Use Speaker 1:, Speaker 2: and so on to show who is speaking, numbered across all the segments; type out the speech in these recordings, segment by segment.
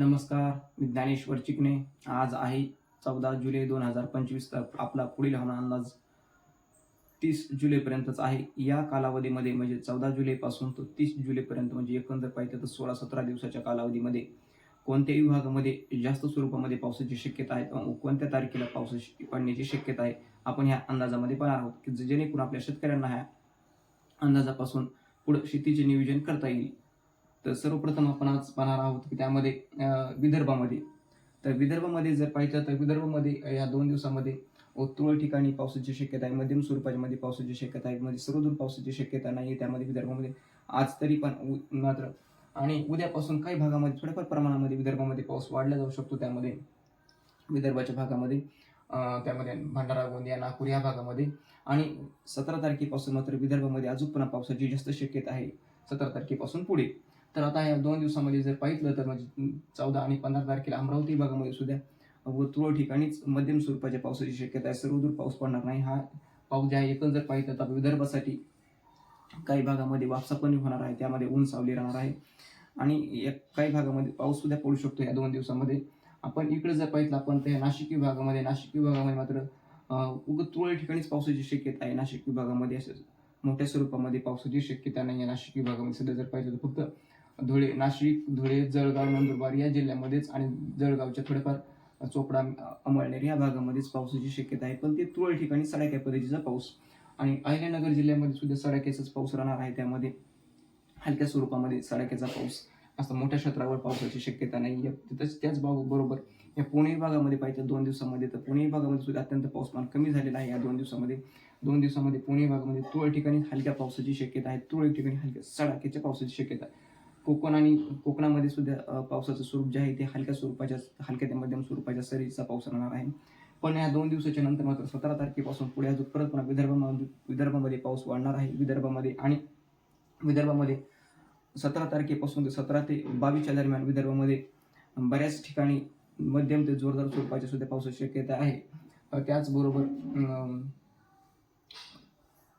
Speaker 1: नमस्कार मी ज्ञानेश्वर चिकणे आज आहे चौदा जुलै दोन हजार पंचवीस तर आपला पुढील हवामान अंदाज तीस जुलैपर्यंतच आहे. या कालावधीमध्ये म्हणजे चौदा जुलैपासून तो तीस जुलैपर्यंत म्हणजे एकंदर पाहिजे तर सोळा सतरा दिवसाच्या कालावधीमध्ये कोणत्याही विभागामध्ये जास्त स्वरूपामध्ये पावसाची शक्यता आहे कोणत्या तारखेला पाऊस पडण्याची शक्यता आहे आपण ह्या अंदाजामध्ये पाहणार आहोत की जेणेकरून आपल्या शेतकऱ्यांना ह्या अंदाजापासून पुढे शेतीचे नियोजन करता येईल. तर सर्वप्रथम आपण आज पाहणार आहोत की त्यामध्ये विदर्भामध्ये. तर विदर्भामध्ये जर पाहिलं तर विदर्भामध्ये या दोन दिवसामध्ये तुरळक ठिकाणी पावसाची शक्यता आहे मध्यम स्वरूपामध्ये पावसाची शक्यता आहे म्हणजे सर्वदूर पावसाची शक्यता नाही त्यामध्ये विदर्भामध्ये. आज तरी पण उ- मात्र आणि उद्यापासून काही भागामध्ये थोड्याफार प्रमाणामध्ये विदर्भामध्ये पाऊस वाढला जाऊ शकतो त्यामध्ये. विदर्भाच्या भागामध्ये त्यामध्ये भंडारा गोंदिया नागपूर या भागामध्ये. आणि सतरा तारखेपासून मात्र विदर्भामध्ये अजून पण पावसाची जास्त शक्यता आहे सतरा तारखेपासून पुढे. तर आता या दोन दिवसामध्ये जर पाहिलं तर म्हणजे चौदा आणि पंधरा तारखेला अमरावती भागामध्ये सुद्धा व तुरळ ठिकाणीच मध्यम स्वरूपाच्या पावसाची शक्यता आहे. सर्वदूर पाऊस पडणार नाही. हा पाऊस जे आहे एकच जर पाहिलं तर विदर्भासाठी काही भागामध्ये वापसा पण होणार आहे. त्यामध्ये ऊन सावली राहणार आहे. आणि या काही भागामध्ये पाऊस सुद्धा पडू शकतो या दोन दिवसामध्ये. आपण इकडे जर पाहिलं आपण त्या नाशिक विभागामध्ये नाशिक विभागामध्ये मात्र अं, तुरळ ठिकाणीच पावसाची शक्यता आहे. नाशिक विभागामध्ये असं मोठ्या स्वरूपामध्ये पावसाची शक्यता नाही आहे. नाशिक विभागामध्ये सध्या जर पाहिलं तर फक्त धुळे नाशिक धुळे जळगाव नंदुरबार या जिल्ह्यामध्येच आणि जळगावच्या थोड्याफार चोपडा अमळनेर या भागामध्येच पावसाची शक्यता आहे. पण ते तुरळ ठिकाणी सडाक्या पद्धतीचा पाऊस. आणि अहिल्यानगर जिल्ह्यामध्ये सुद्धा सडाक्याचाच पाऊस राहणार आहे. त्यामध्ये हलक्या स्वरूपामध्ये सडाक्याचा पाऊस असं मोठ्या क्षेत्रावर पावसाची शक्यता नाही आहे तिथंच त्याच भाग बरोबर या पुणे विभागामध्ये पाहिजे दोन दिवसामध्ये तर पुणे विभागामध्ये सुद्धा अत्यंत पाऊसमान कमी झालेला आहे या दोन दिवसामध्ये. दोन दिवसामध्ये पुणे विभागामध्ये तुरळ ठिकाणी हलक्या पावसाची शक्यता आहे. तुरळक ठिकाणी हलक्या सडाक्याच्या पावसाची शक्यता आहे. कोकण आणि कोकणामध्ये सुद्धा पावसाचं स्वरूप जे आहे ते हलक्या स्वरूपाच्या हलक्या ते मध्यम स्वरूपाच्या सरीचा पाऊस राहणार आहे. पण या दोन दिवसाच्या नंतर मात्र सतरा तारखेपासून पुढे अजून परत पुन्हा विदर्भामध्ये विदर्भामध्ये पाऊस वाढणार आहे. विदर्भामध्ये आणि विदर्भामध्ये सतरा तारखेपासून ते सतरा ते बावीसच्या दरम्यान विदर्भामध्ये बऱ्याच ठिकाणी मध्यम ते जोरदार स्वरूपाच्या सुद्धा पावसाची शक्यता आहे. त्याचबरोबर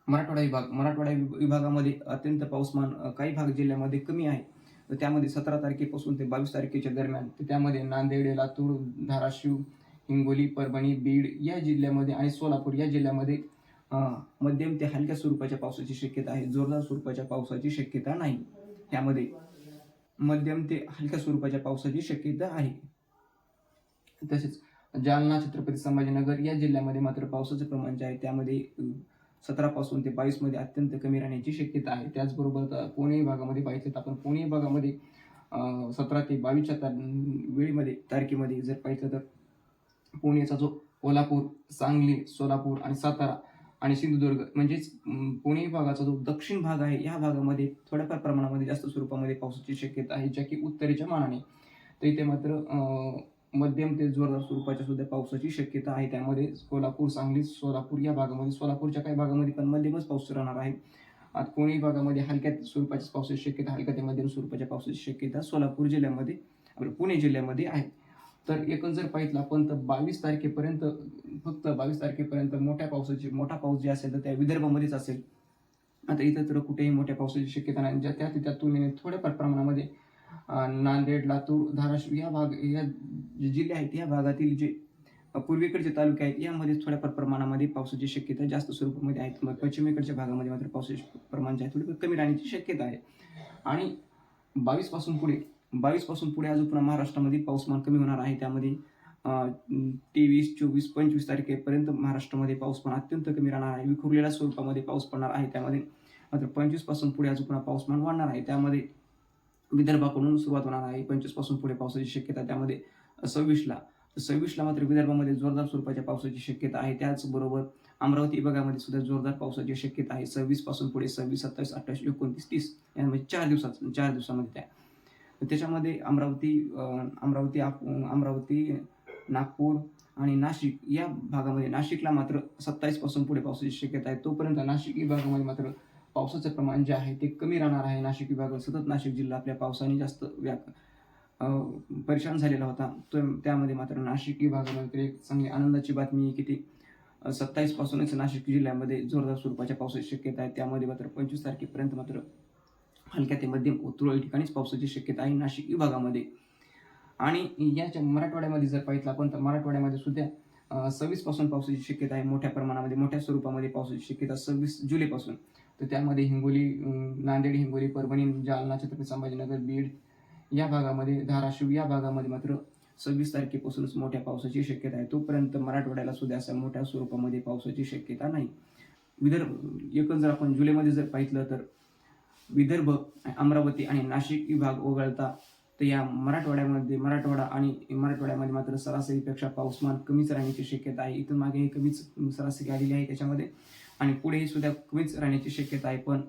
Speaker 1: मराठवाडा विभाग मराठवाडा विभागामध्ये अत्यंत पाऊसमान काही भाग जिल्ह्यामध्ये कमी आहे. तर त्यामध्ये सतरा तारखेपासून ते बावीस तारखेच्या दरम्यान तर त्यामध्ये नांदेड लातूर धाराशिव हिंगोली परभणी बीड या जिल्ह्यामध्ये आणि सोलापूर या जिल्ह्यामध्ये मध्यम ते हलक्या स्वरूपाच्या पावसाची शक्यता आहे. जोरदार स्वरूपाच्या पावसाची शक्यता नाही. त्यामध्ये मध्यम ते हलक्या स्वरूपाच्या पावसाची शक्यता आहे. तसेच जालना छत्रपती संभाजीनगर या जिल्ह्यामध्ये मात्र पावसाचं प्रमाण जे आहे त्यामध्ये सतरा पासून ते बावीसमध्ये अत्यंत कमी राहण्याची शक्यता आहे. त्याचबरोबर पुणे विभागामध्ये पाहिजे तर आपण पुणे विभागामध्ये सतरा ते बावीसच्या तार वेळेमध्ये तारखेमध्ये जर पाहिजे तर पुण्याचा जो कोल्हापूर सांगली सोलापूर आणि सातारा आणि सिंधुदुर्ग म्हणजेच पुणे भागाचा जो दक्षिण भाग आहे या भागामध्ये थोड्याफार प्रमाणामध्ये जास्त स्वरूपामध्ये पावसाची शक्यता आहे ज्या की उत्तरेच्या मानाने. तर इथे मात्र मध्यम ते जोरदार स्वरूपाच्या सुद्धा पावसाची शक्यता आहे. त्यामध्ये कोल्हापूर सांगली सोलापूर या भागामध्ये सोलापूरच्या काही भागामध्ये पण मध्यमच पाऊस राहणार आहे. आता पुणे भागामध्ये हलक्या स्वरूपाच्या पावसाची शक्यता हलक्या ते मध्यम स्वरूपाच्या पावसाची शक्यता सोलापूर जिल्ह्यामध्ये आपलं पुणे जिल्ह्यामध्ये आहे. तर एकूण जर पाहिलं आपण तर बावीस तारखेपर्यंत फक्त बावीस तारखेपर्यंत मोठ्या पावसाची मोठा पाऊस जे असेल तर त्या विदर्भामध्येच असेल. आता इथं तर कुठेही मोठ्या पावसाची शक्यता नाही. ज्या त्या तिथ्या तुलनेने थोड्याफार प्रमाणामध्ये नांदेड लातूर धाराशिव या भाग या जे जिल्हे आहेत या भागातील जे पूर्वेकडचे तालुके आहेत यामध्ये थोड्याफार प्रमाणामध्ये पावसाची शक्यता जास्त स्वरूपामध्ये आहेत. मग पश्चिमेकडच्या भागामध्ये मात्र पावसाचे प्रमाण जे आहे थोडे कमी राहण्याची शक्यता आहे. आणि बावीसपासून पुढे बावीसपासून पुढे अजून पुन्हा महाराष्ट्रामध्ये पाऊसमान कमी होणार आहे. त्यामध्ये तेवीस चोवीस पंचवीस तारखेपर्यंत महाराष्ट्रामध्ये पाऊसमान अत्यंत कमी राहणार आहे. विखुरलेल्या स्वरूपामध्ये पाऊस पडणार आहे. त्यामध्ये मात्र पंचवीसपासून पुढे अजून पुन्हा पाऊसमान वाढणार आहे. त्यामध्ये विदर्भाकडून सुरुवात होणार आहे. पंचवीसपासून पुढे पावसाची शक्यता त्यामध्ये सव्वीसला सव्वीसला मात्र विदर्भामध्ये जोरदार स्वरूपाच्या पावसाची शक्यता आहे. त्याचबरोबर अमरावती विभागामध्ये सुद्धा जोरदार पावसाची शक्यता आहे. सव्वीसपासून पुढे सव्वीस सत्तावीस अठ्ठावीस एकोणतीस तीस यामध्ये चार दिवसात चार दिवसामध्ये त्या. त्याच्यामध्ये अमरावती अमरावती आप- अमरावती नागपूर आणि नाशिक या भागामध्ये नाशिकला मात्र सत्तावीसपासून पुढे पावसाची शक्यता आहे. तोपर्यंत नाशिक विभागामध्ये मात्र पावसाचं प्रमाण जे आहे ते कमी राहणार आहे. नाशिक विभाग सतत नाशिक जिल्हा आपल्या पावसाने जास्त व्याप परेशान झालेला होता. तो त्यामध्ये मात्र नाशिक विभागामध्ये एक चांगली आनंदाची बातमी आहे की ती सत्तावीस पासूनच नाशिक जिल्ह्यामध्ये जोरदार स्वरूपाच्या पावसाची शक्यता आहे. त्यामध्ये मात्र पंचवीस तारखेपर्यंत मात्र हलक्या ते मध्यम व तुरळक ठिकाणीच पावसाची शक्यता आहे नाशिक विभागामध्ये. आणि याच्या मराठवाड्यामध्ये जर पाहिलं आपण तर मराठवाड्यामध्ये सुद्धा सव्वीसपासून पावसाची शक्यता आहे. मोठ्या प्रमाणामध्ये मोठ्या स्वरूपामध्ये पावसाची शक्यता सव्वीस जुलैपासून. तर त्यामध्ये हिंगोली नांदेड हिंगोली परभणी जालना छत्रपती संभाजीनगर बीड या भागामध्ये धाराशिव या भागामध्ये मात्र सव्वीस तारखेपासूनच मोठ्या पावसाची शक्यता आहे. तोपर्यंत मराठवाड्याला सुद्धा अशा मोठ्या स्वरूपामध्ये पावसाची शक्यता नाही. विदर्भ एकच जर आपण जुलैमध्ये जर पाहिलं तर विदर्भ अमरावती आणि नाशिक विभाग वगळता तर या मराठवाड्यामध्ये मराठवाडा आणि मराठवाड्यामध्ये मात्र सरासरीपेक्षा पाऊसमान कमीच राहण्याची शक्यता आहे. इथून मागे कमीच सरासरी आलेली आहे त्याच्यामध्ये. आणि पुढेही सुद्धा कमीच राहण्याची शक्यता आहे पण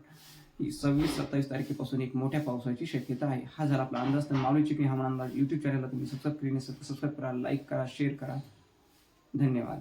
Speaker 1: ही सव्वीस सत्तावीस तारखेपासून एक मोठ्या पावसाची शक्यता आहे. हा झाला आपला अंदाज. तर मावळी चिकणी हा अंदाज. युट्यूब चॅनलला तुम्ही सबस्क्राईब केली सबस्क्राईब करा लाईक करा शेअर करा. धन्यवाद.